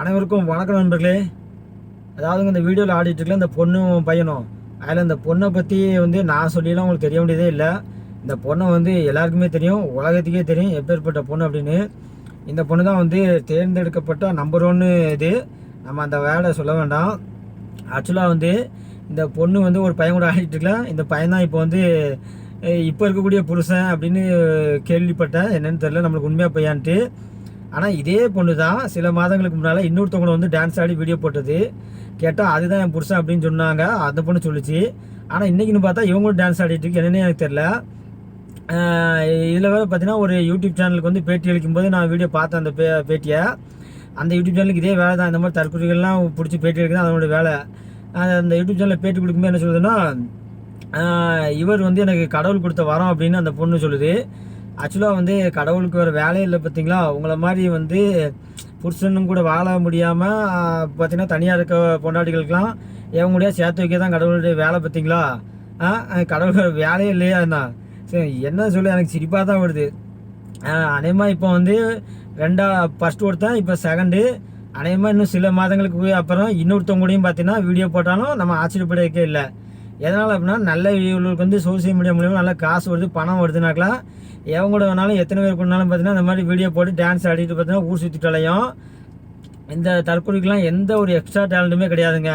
அனைவருக்கும் வணக்கம் நண்பர்களே. அதாவது இந்த வீடியோவில் ஆடிட்டுருக்கல இந்த பொண்ணும் பையனும் அதில் இந்த பொண்ணை பற்றி வந்து நான் சொல்லிலாம் உங்களுக்கு தெரிய வேண்டியதே இல்லை. இந்த பொண்ணை வந்து எல்லாருக்குமே தெரியும் உலகத்துக்கே தெரியும் எப்பேற்பட்ட பொண்ணு அப்படின்னு. இந்த பொண்ணு தான் வந்து தேர்ந்தெடுக்கப்பட்ட நம்பர் ஒன்று இது. நம்ம அந்த வேலை சொல்ல வேண்டாம். ஆக்சுவலாக வந்து இந்த பொண்ணு வந்து ஒரு பையன் கூட ஆடிட்டுருக்கலாம் இந்த பையன் தான் இப்போ வந்து இப்போ இருக்கக்கூடிய புருஷன் அப்படின்னு கேள்விப்பட்டேன். என்னென்னு தெரியல நம்மளுக்கு உண்மையாக பையான்ட்டு ஆனால் இதே பொண்ணு தான் சில மாதங்களுக்கு முன்னால் இன்னொருத்தவங்களை வந்து டான்ஸ் ஆடி வீடியோ போட்டது. கேட்டால் அதுதான் என் புருஷன் அப்படின்னு சொன்னாங்க. அந்த பொண்ணு சொல்லிச்சு. ஆனால் இன்றைக்கின்னு பார்த்தா இவங்களும் டான்ஸ் ஆடிட்டு இருக்கு. என்னன்னே எனக்கு தெரில இதில் வேறு பார்த்தீங்கன்னா ஒரு யூடியூப் சேனலுக்கு வந்து பேட்டி அளிக்கும்போது நான் வீடியோ பார்த்தேன் அந்த பே பேட்டியை. அந்த யூடியூப் சேனலுக்கு இதே வேலை தான். இந்த மாதிரி தற்கொலைகள்லாம் பிடிச்சி பேட்டி எடுக்கிறது அதனோட வேலை. அந்த யூடியூப் சேனலில் பேட்டி கொடுக்கும்போது என்ன சொல்லுதுன்னா இவர் வந்து எனக்கு கடவுள் கொடுத்த வரம் அப்படின்னு அந்த பொண்ணு சொல்லுது. ஆக்சுவலாக வந்து கடவுளுக்கு ஒரு வேலை இல்லை பார்த்தீங்களா? உங்களை மாதிரி வந்து புருஷனும் கூட வாழ முடியாமல் பார்த்தீங்கன்னா தனியாக இருக்க பொண்டாட்டிகளுக்கெல்லாம் எவங்க சேர்த்து வைக்க தான் கடவுளுடைய வேலை பார்த்தீங்களா? ஆ கடவுள் வேலையே இல்லையா என்ன? சரி என்ன சொல்ல எனக்கு சிரிப்பாக தான் வருது. அநேகமாக இப்போ வந்து ரெண்டா ஃபஸ்ட் ஒருத்தன் இப்போ செகண்டு அநேகமாக இன்னும் சில மாதங்களுக்கு போய் அப்புறம் இன்னொருத்தவங்க கூடயும் பார்த்தீங்கன்னா வீடியோ போட்டாலும் நம்ம ஆச்சரியப்படவே இல்லை. எதனால் அப்படின்னா நல்ல இவங்களுக்கு வந்து சோசியல் மீடியா மூலியமாக நல்ல காசு வருது பணம் வருதுனாக்கலாம் எவங்க கூட வேணாலும் எத்தனை பேர் கொண்டாலும் பார்த்தீங்கன்னா இந்த மாதிரி வீடியோ போட்டு டான்ஸ் ஆடிட்டு பார்த்தீங்கன்னா ஊர் சுற்றிட்டாலையும் இந்த தற்கொலைக்கெலாம் எந்த ஒரு எக்ஸ்ட்ரா டேலண்ட்டுமே கிடையாதுங்க.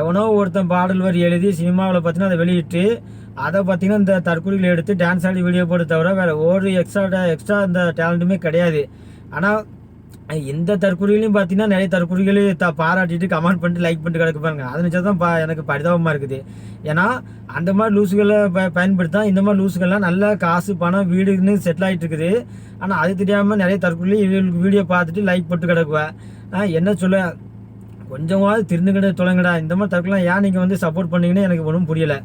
எவனோ ஒருத்தன் பாடல் வரி எழுதி சினிமாவில் பார்த்தீங்கன்னா அதை வெளியிட்டு அதை பார்த்தீங்கன்னா இந்த தற்கொலைகளை எடுத்து டான்ஸ் ஆடி வீடியோ போட்டு தவிர வேறு ஒரு எக்ஸ்ட்ரா எக்ஸ்ட்ரா இந்த டேலண்ட்டுமே கிடையாது. ஆனால் இந்த தற்கொலைகளையும் பார்த்தீங்கன்னா நிறைய தற்கொலைகளை த பாராட்டிட்டு கமெண்ட் பண்ணிட்டு லைக் பண்ணிட்டு கிடக்கு பாருங்க. அதை நினச்சா தான் பா எனக்கு பரிதாபமாக இருக்குது. ஏன்னா அந்த மாதிரி லூஸுகளை ப பயன்படுத்தா இந்த மாதிரி லூஸுகள்லாம் நல்ல காசு பணம் வீடுன்னு செட்டில் ஆகிட்டு இருக்குது. ஆனால் அது தெரியாமல் நிறைய தற்கொலை இவங்களுக்கு வீடியோ பார்த்துட்டு லைக் போட்டு கிடக்குவேன் என்ன சொல்ல கொஞ்சமாவது திருந்துக்கிட்ட தொலைங்கடா. இந்த மாதிரி தற்கொலை ஏன் நீங்கள் வந்து சப்போர்ட் பண்ணீங்கன்னு எனக்கு ஒன்றும் புரியலை.